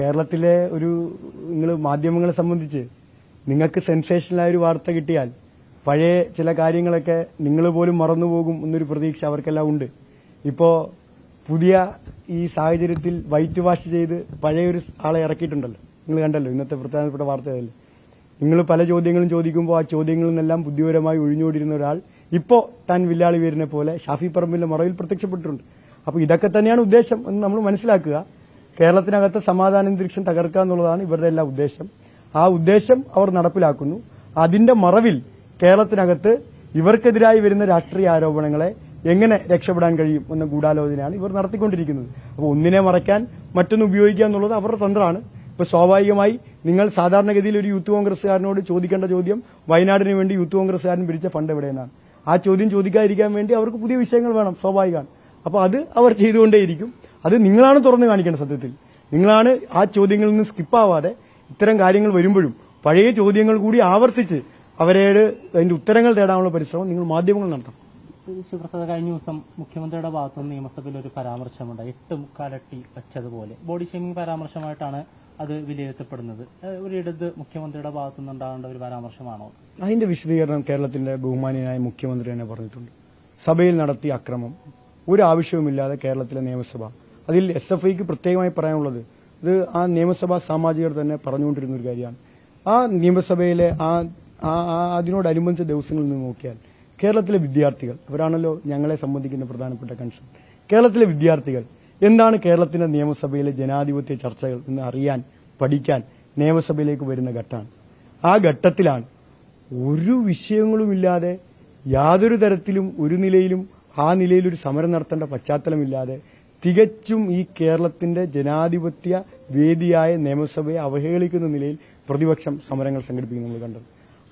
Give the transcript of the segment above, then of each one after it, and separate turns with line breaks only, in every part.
കേരളത്തിലെ ഒരു നിങ്ങൾ മാധ്യമങ്ങളെ സംബന്ധിച്ച് നിങ്ങൾക്ക് സെൻസേഷനായ ഒരു വാർത്ത കിട്ടിയാൽ പഴയ ചില കാര്യങ്ങളൊക്കെ നിങ്ങൾ പോലും മറന്നുപോകും എന്നൊരു പ്രതീക്ഷ അവർക്കെല്ലാം ഉണ്ട്. ഇപ്പോ പുതിയ ഈ സാഹചര്യത്തിൽ വൈറ്റ് വാഷ് ചെയ്ത് പഴയൊരു ആളെ ഇറക്കിയിട്ടുണ്ടല്ലോ. നിങ്ങൾ കണ്ടല്ലോ ഇന്നത്തെ പ്രധാനപ്പെട്ട വാർത്തയല്ലേ നിങ്ങൾ പല ചോദ്യങ്ങളും ചോദിക്കുമ്പോൾ ആ ചോദ്യങ്ങളിൽ നിന്നെല്ലാം ബുദ്ധിപരമായി ഒഴിഞ്ഞോടിയിരുന്ന ഒരാൾ ഇപ്പോ താൻ വില്ലാളി വീരനെ പോലെ ഷാഫി പറമ്പിന്റെ മറവിൽ പ്രത്യക്ഷപ്പെട്ടിട്ടുണ്ട്. അപ്പോൾ ഇതൊക്കെ തന്നെയാണ് ഉദ്ദേശം എന്ന് നമ്മൾ മനസ്സിലാക്കുക. കേരളത്തിനകത്ത് സമാധാനാന്തരീക്ഷം തകർക്കുക എന്നുള്ളതാണ് ഇവരുടെ എല്ലാ ഉദ്ദേശം. ആ ഉദ്ദേശം അവർ നടപ്പിലാക്കുന്നു. അതിന്റെ മറവിൽ കേരളത്തിനകത്ത് ഇവർക്കെതിരായി വരുന്ന രാഷ്ട്രീയ ആരോപണങ്ങളെ എങ്ങനെ രക്ഷപ്പെടാൻ കഴിയും എന്ന ഗൂഢാലോചനയാണ് ഇവർ നടത്തിക്കൊണ്ടിരിക്കുന്നത്. അപ്പോൾ ഒന്നിനെ മറയ്ക്കാൻ മറ്റൊന്ന് ഉപയോഗിക്കുക എന്നുള്ളത് അവരുടെ തന്ത്രമാണ്. ഇപ്പൊ സ്വാഭാവികമായി നിങ്ങൾ സാധാരണഗതിയിൽ ഒരു യൂത്ത് കോൺഗ്രസ്സുകാരനോട് ചോദിക്കേണ്ട ചോദ്യം വയനാടിന് വേണ്ടി യൂത്ത് കോൺഗ്രസ്സുകാരൻ പിരിച്ച ഫണ്ട് എവിടെയെന്നാണ്. ആ ചോദ്യം ചോദിക്കാതിരിക്കാൻ വേണ്ടി അവർക്ക് പുതിയ വിഷയങ്ങൾ വേണം സ്വാഭാവികമാണ്. അപ്പോൾ അത് അവർ ചെയ്തുകൊണ്ടേയിരിക്കും. അത് നിങ്ങളാണ് തുറന്നു കാണിക്കേണ്ട സത്യത്തിൽ. നിങ്ങളാണ് ആ ചോദ്യങ്ങളിൽ നിന്ന് സ്കിപ്പാവാതെ ഇത്തരം കാര്യങ്ങൾ വരുമ്പോഴും പഴയ ചോദ്യങ്ങൾ കൂടി ആവർത്തിച്ച് അവരോട് അതിന്റെ ഉത്തരങ്ങൾ തേടാനുള്ള പരിശ്രമം നിങ്ങൾ മാധ്യമങ്ങൾ നടത്തണം.
ശിവപ്രസാദ് കഴിഞ്ഞ ദിവസം മുഖ്യമന്ത്രിയുടെ ഭാഗത്തുനിന്ന് നിയമസഭയിൽ ഒരു പരാമർശമുണ്ട്. എട്ട് മുക്കാലട്ടി വെച്ചതുപോലെ. ബോഡി ഷേമിംഗ് പരാമർശമായിട്ടാണ് അത് വിലയിരുത്തപ്പെടുന്നത്. ഒരു ഇടത് മുഖ്യമന്ത്രിയുടെ ഭാഗത്തുനിന്ന് ഉണ്ടാകേണ്ട ഒരു പരാമർശമാണോ?
അതിന്റെ വിശദീകരണം കേരളത്തിന്റെ ബഹുമാനിയായ മുഖ്യമന്ത്രി തന്നെ പറഞ്ഞിട്ടുണ്ട്. സഭയിൽ നടത്തിയ അക്രമം. ഒരു ആവശ്യവുമില്ലാതെ കേരളത്തിലെ നിയമസഭ അതിൽ എസ് എഫ് ഐക്ക് പ്രത്യേകമായി പറയാനുള്ളത്. ഇത് ആ നിയമസഭാ സാമാജികർ തന്നെ പറഞ്ഞുകൊണ്ടിരുന്ന ഒരു കാര്യമാണ്. ആ നിയമസഭയിലെ ആ അതിനോടനുബന്ധിച്ച ദിവസങ്ങളിൽ നിന്ന് നോക്കിയാൽ കേരളത്തിലെ വിദ്യാർത്ഥികൾ അവരാണല്ലോ ഞങ്ങളെ സംബന്ധിക്കുന്ന പ്രധാനപ്പെട്ട കൺസേൺ. കേരളത്തിലെ വിദ്യാർത്ഥികൾ എന്താണ് കേരളത്തിന്റെ നിയമസഭയിലെ ജനാധിപത്യ ചർച്ചകൾ എന്ന് അറിയാൻ പഠിക്കാൻ നിയമസഭയിലേക്ക് വരുന്ന ഘട്ടമാണ്. ആ ഘട്ടത്തിലാണ് ഒരു വിഷയങ്ങളുമില്ലാതെ യാതൊരു തരത്തിലും ഒരു നിലയിലും ആ നിലയിൽ ഒരു സമരം നടത്തേണ്ട പശ്ചാത്തലമില്ലാതെ തികച്ചും ഈ കേരളത്തിന്റെ ജനാധിപത്യ വേദിയായ നിയമസഭയെ അവഹേളിക്കുന്ന നിലയിൽ പ്രതിപക്ഷം സമരങ്ങൾ സംഘടിപ്പിക്കുന്നു നമ്മൾ കണ്ടത്.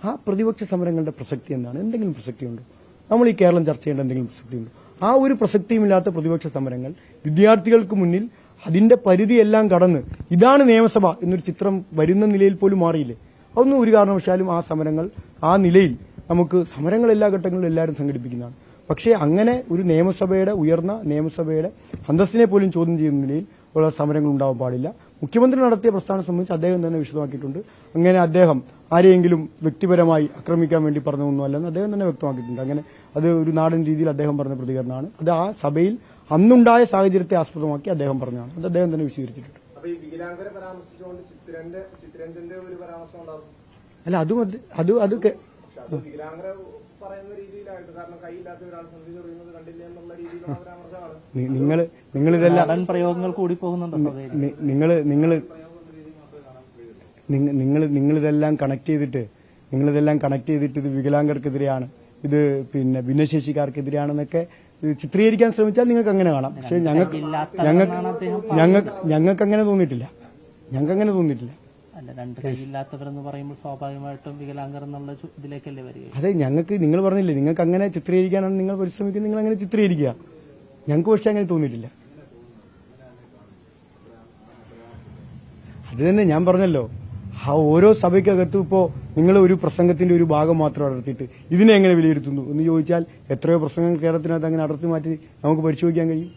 ആ പ്രതിപക്ഷ സമരങ്ങളുടെ പ്രസക്തി എന്താണ്? എന്തെങ്കിലും പ്രസക്തിയുണ്ടോ? നമ്മൾ ഈ കേരളം ചർച്ച ചെയ്യേണ്ട എന്തെങ്കിലും പ്രസക്തിയുണ്ടോ? ആ ഒരു പ്രസക്തിയുമില്ലാത്ത പ്രതിപക്ഷ സമരങ്ങൾ വിദ്യാർത്ഥികൾക്ക് മുന്നിൽ അതിന്റെ പരിധിയെല്ലാം കടന്ന് ഇതാണ് നിയമസഭ എന്നൊരു ചിത്രം വരുന്ന നിലയിൽ പോലും മാറിയില്ലേ? അതൊന്നും ഒരു കാരണവശാലും ആ സമരങ്ങൾ ആ നിലയിൽ നമുക്ക് സമരങ്ങൾ എല്ലാ ഘട്ടങ്ങളിലും എല്ലാവരും സംഘടിപ്പിക്കുന്നതാണ്. പക്ഷേ അങ്ങനെ ഒരു നിയമസഭയുടെ ഉയർന്ന നിയമസഭയുടെ അന്തസ്സിനെ പോലും ചോദ്യം ചെയ്യുന്ന നിലയിൽ ഉള്ള സമരങ്ങൾ ഉണ്ടാവാൻ പാടില്ല. മുഖ്യമന്ത്രി നടത്തിയ പ്രസ്ഥാനം സംബന്ധിച്ച് അദ്ദേഹം തന്നെ വിശദമാക്കിയിട്ടുണ്ട്. അങ്ങനെ അദ്ദേഹം ആരെയെങ്കിലും വ്യക്തിപരമായി ആക്രമിക്കാൻ വേണ്ടി പറഞ്ഞതൊന്നുമല്ലെന്ന് അദ്ദേഹം തന്നെ വ്യക്തമാക്കിയിട്ടുണ്ട്. അങ്ങനെ അത് ഒരു നാടൻ രീതിയിൽ അദ്ദേഹം പറഞ്ഞ പ്രതികരണമാണ്. അത് ആ സഭയിൽ അന്നുണ്ടായ സാഹചര്യത്തെ ആസ്പദമാക്കി അദ്ദേഹം പറഞ്ഞതാണ്. അത് അദ്ദേഹം തന്നെ വിശദീകരിച്ചിട്ടുണ്ട്. അല്ല അതും അത് അത്
പക്ഷെ അത് വികലാംഗരെ പറയുന്ന രീതിയിലായിട്ട് കാരണം കൈയില്ലാത്ത ഒരാൾ സന്ധി ചൊറിയുന്നത് കണ്ടില്ല എന്നുള്ള രീതിയിലുള്ള പരാമർശമാണ്
നി- നിങ്ങൾ നിങ്ങളിതെല്ലാം
നടൻ പ്രയോഗങ്ങൾ കൂടി പോകുന്നുണ്ടോ
നിങ്ങൾ നിങ്ങൾ നിങ്ങൾ നിങ്ങളിതെല്ലാം കണക്ട് ചെയ്തിട്ട് നിങ്ങളിതെല്ലാം കണക്ട് ചെയ്തിട്ട് ഇത് വികലാംഗർക്കെതിരെയാണ് ഇത് പിന്നെ ഭിന്നശേഷിക്കാർക്കെതിരെയാണെന്നൊക്കെ ചിത്രീകരിക്കാൻ ശ്രമിച്ചാൽ നിങ്ങൾക്ക് അങ്ങനെ കാണാം. പക്ഷെ ഞങ്ങൾക്ക് ഞങ്ങൾക്ക് ഞങ്ങൾക്ക് ഞങ്ങൾക്ക് അങ്ങനെ തോന്നിയിട്ടില്ല. ഞങ്ങൾക്ക് അങ്ങനെ തോന്നിയിട്ടില്ല.
അല്ല രണ്ട് കൈയില്ലാത്തവരെന്ന് പറയുമ്പോൾ സ്വാഭാവികമായിട്ടും വികലാംഗർ എന്നുള്ള ഇതിലേക്കല്ലേ വരിക?
അതെ ഞങ്ങൾക്ക് നിങ്ങൾ പറഞ്ഞില്ലേ നിങ്ങൾക്ക് അങ്ങനെ ചിത്രീകരിക്കാനാണ് നിങ്ങൾ പരിശ്രമിക്കുന്നത് നിങ്ങൾ അങ്ങനെ ചിത്രീകരിക്കുക. ഞങ്ങൾക്ക് പക്ഷെ അങ്ങനെ തോന്നിയിട്ടില്ല. അത് തന്നെ ഞാൻ പറഞ്ഞല്ലോ ആ ഓരോ സഭയ്ക്കകത്തും ഇപ്പോ നിങ്ങൾ ഒരു പ്രസംഗത്തിന്റെ ഒരു ഭാഗം മാത്രം അടർത്തിയിട്ട് ഇതിനെ എങ്ങനെ വിലയിരുത്തുന്നു എന്ന് ചോദിച്ചാൽ എത്രയോ പ്രസംഗങ്ങൾ കേരളത്തിനകത്ത് അങ്ങനെ അടർത്തി മാറ്റി നമുക്ക് പരിശോധിക്കാൻ കഴിയും.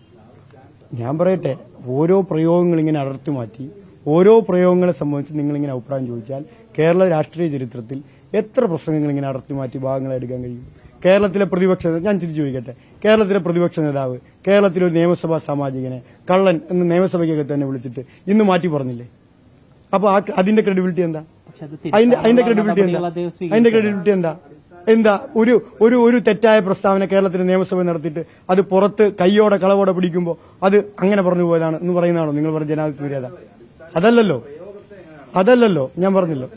ഞാൻ പറയട്ടെ ഓരോ പ്രയോഗങ്ങൾ ഇങ്ങനെ അടർത്തി മാറ്റി ഓരോ പ്രയോഗങ്ങളെ സംബന്ധിച്ച് നിങ്ങളിങ്ങനെ അഭിപ്രായം ചോദിച്ചാൽ കേരള രാഷ്ട്രീയ ചരിത്രത്തിൽ എത്ര പ്രസംഗങ്ങൾ ഇങ്ങനെ അടർത്തി മാറ്റി ഭാഗങ്ങൾ എടുക്കാൻ കഴിയും? കേരളത്തിലെ പ്രതിപക്ഷ ഞാൻ തിരിച്ചു ചോദിക്കട്ടെ. കേരളത്തിലെ പ്രതിപക്ഷ നേതാവ് കേരളത്തിലെ ഒരു നിയമസഭാ സാമാജികനെ കള്ളൻ എന്ന് നിയമസഭയ്ക്കൊക്കെ തന്നെ വിളിച്ചിട്ട് ഇന്ന് മാറ്റി പറഞ്ഞില്ലേ? അപ്പൊ അതിന്റെ ക്രെഡിബിലിറ്റി എന്താ? അതിന്റെ അതിന്റെ ക്രെഡിബിലിറ്റി എന്താ. അതിന്റെ ക്രെഡിബിലിറ്റി എന്താ? എന്താ? ഒരു ഒരു ഒരു തെറ്റായ പ്രസ്താവന കേരളത്തിലെ നിയമസഭ നടത്തിയിട്ട് അത് പുറത്ത് കൈയോടെ കളവോടെ പിടിക്കുമ്പോൾ അത് അങ്ങനെ പറഞ്ഞു പോയതാണ് എന്ന് പറയുന്നതാണോ? നിങ്ങൾ പറഞ്ഞ ജനാധിപത്യ മര്യാദ. അതല്ലല്ലോ. അതല്ലല്ലോ. ഞാൻ പറഞ്ഞല്ലോ.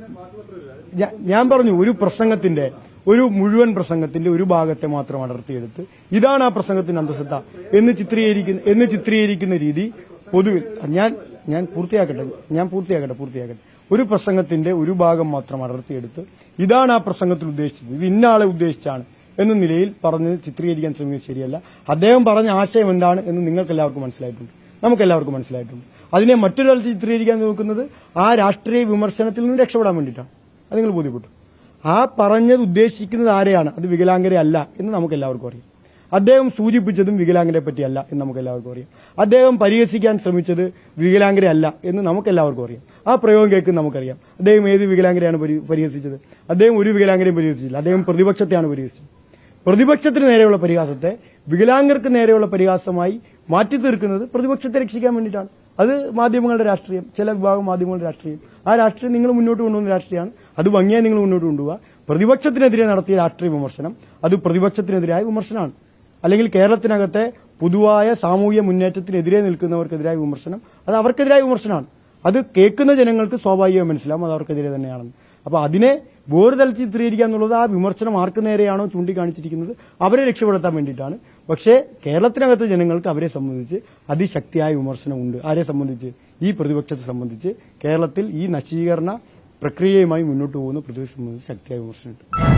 ഞാൻ പറഞ്ഞു ഒരു പ്രസംഗത്തിന്റെ ഒരു മുഴുവൻ പ്രസംഗത്തിന്റെ ഒരു ഭാഗത്തെ മാത്രം അടർത്തിയെടുത്ത് ഇതാണ് ആ പ്രസംഗത്തിന്റെ അന്തസത്ത എന്ന് ചിത്രീകരിക്കുന്ന എന്ന് ചിത്രീകരിക്കുന്ന രീതി പൊതുവിൽ ഞാൻ ഞാൻ പൂർത്തിയാക്കട്ടെ ഞാൻ പൂർത്തിയാക്കട്ടെ പൂർത്തിയാക്കട്ടെ. ഒരു പ്രസംഗത്തിന്റെ ഒരു ഭാഗം മാത്രം അടർത്തിയെടുത്ത് ഇതാണ് ആ പ്രസംഗത്തിൽ ഉദ്ദേശിച്ചത്. ഇത് ഇന്നാളെ ഉദ്ദേശിച്ചാണ് എന്ന നിലയിൽ പറഞ്ഞ് ചിത്രീകരിക്കാൻ ശ്രമിക്കുന്നത് ശരിയല്ല. അദ്ദേഹം പറഞ്ഞ ആശയം എന്താണ് എന്ന് നിങ്ങൾക്കെല്ലാവർക്കും മനസ്സിലായിട്ടുണ്ട്. നമുക്കെല്ലാവർക്കും മനസ്സിലായിട്ടുണ്ട്. അതിനെ മറ്റൊരാൾ ചിത്രീകരിക്കാൻ നോക്കുന്നത് ആ രാഷ്ട്രീയ വിമർശനത്തിൽ നിന്ന് രക്ഷപ്പെടാൻ വേണ്ടിയിട്ടാണ്. അത് നിങ്ങൾ ബോധ്യപ്പെട്ടു. ആ പറഞ്ഞത് ഉദ്ദേശിക്കുന്നത് ആരെയാണ്? അത് വികലാംഗരെ അല്ല എന്ന് നമുക്ക് എല്ലാവർക്കും അറിയാം. അദ്ദേഹം സൂചിപ്പിച്ചതും വികലാംഗരെ പറ്റിയല്ല എന്ന് നമുക്ക് എല്ലാവർക്കും അറിയാം. അദ്ദേഹം പരിഹസിക്കാൻ ശ്രമിച്ചത് വികലാംഗരെ അല്ല എന്ന് നമുക്ക് എല്ലാവർക്കും അറിയാം. ആ പ്രയോഗം കേൾക്കും നമുക്കറിയാം. അദ്ദേഹം ഏത് വികലാംഗരെയാണ് പരി- പരിഹസിച്ചത്? അദ്ദേഹം ഒരു വികലാംഗരെയും പരിഹസിച്ചില്ല. അദ്ദേഹം പ്രതിപക്ഷത്തെയാണ് പരിഹസിച്ചത്. പ്രതിപക്ഷത്തിന് നേരെയുള്ള പരിഹാസത്തെ വികലാംഗർക്ക് നേരെയുള്ള പരിഹാസമായി മാറ്റി തീർക്കുന്നത് പ്രതിപക്ഷത്തെ രക്ഷിക്കാൻ വേണ്ടിയിട്ടാണ്. അത് മാധ്യമങ്ങളുടെ രാഷ്ട്രീയം ചില വിഭാഗം മാധ്യമങ്ങളുടെ രാഷ്ട്രീയം. ആ രാഷ്ട്രീയം നിങ്ങൾ മുന്നോട്ട് കൊണ്ടുവന്ന രാഷ്ട്രീയമാണ്. അത് ഭംഗിയായി നിങ്ങൾ മുന്നോട്ട് കൊണ്ടുപോവുക. പ്രതിപക്ഷത്തിനെതിരെ നടത്തിയ രാഷ്ട്രീയ വിമർശനം അത് പ്രതിപക്ഷത്തിനെതിരായ വിമർശനമാണ്. അല്ലെങ്കിൽ കേരളത്തിനകത്തെ പൊതുവായ സാമൂഹ്യ മുന്നേറ്റത്തിനെതിരെ നിൽക്കുന്നവർക്കെതിരായ വിമർശനം അത് അവർക്കെതിരായ വിമർശനമാണ്. അത് കേൾക്കുന്ന ജനങ്ങൾക്ക് സ്വാഭാവികമായി മനസ്സിലാവും അത് അവർക്കെതിരെ തന്നെയാണെന്ന്. അപ്പൊ അതിനെ വേറുതലത്തിൽ ചിത്രീകരിക്കുക എന്നുള്ളത് ആ വിമർശനം ആർക്ക് നേരെയാണോ ചൂണ്ടിക്കാണിച്ചിരിക്കുന്നത് അവരെ രക്ഷപ്പെടുത്താൻ വേണ്ടിയിട്ടാണ്. പക്ഷേ കേരളത്തിനകത്തെ ജനങ്ങൾക്ക് അവരെ സംബന്ധിച്ച് അതിശക്തിയായ വിമർശനമുണ്ട് ആരെ സംബന്ധിച്ച്? ഈ പ്രതിപക്ഷത്തെ സംബന്ധിച്ച് കേരളത്തിൽ ഈ നശീകരണ പ്രക്രിയയുമായി മുന്നോട്ട് പോകുന്ന പ്രതിപക്ഷം സംബന്ധിച്ച് ശക്തിയായ വിമർശനമുണ്ട്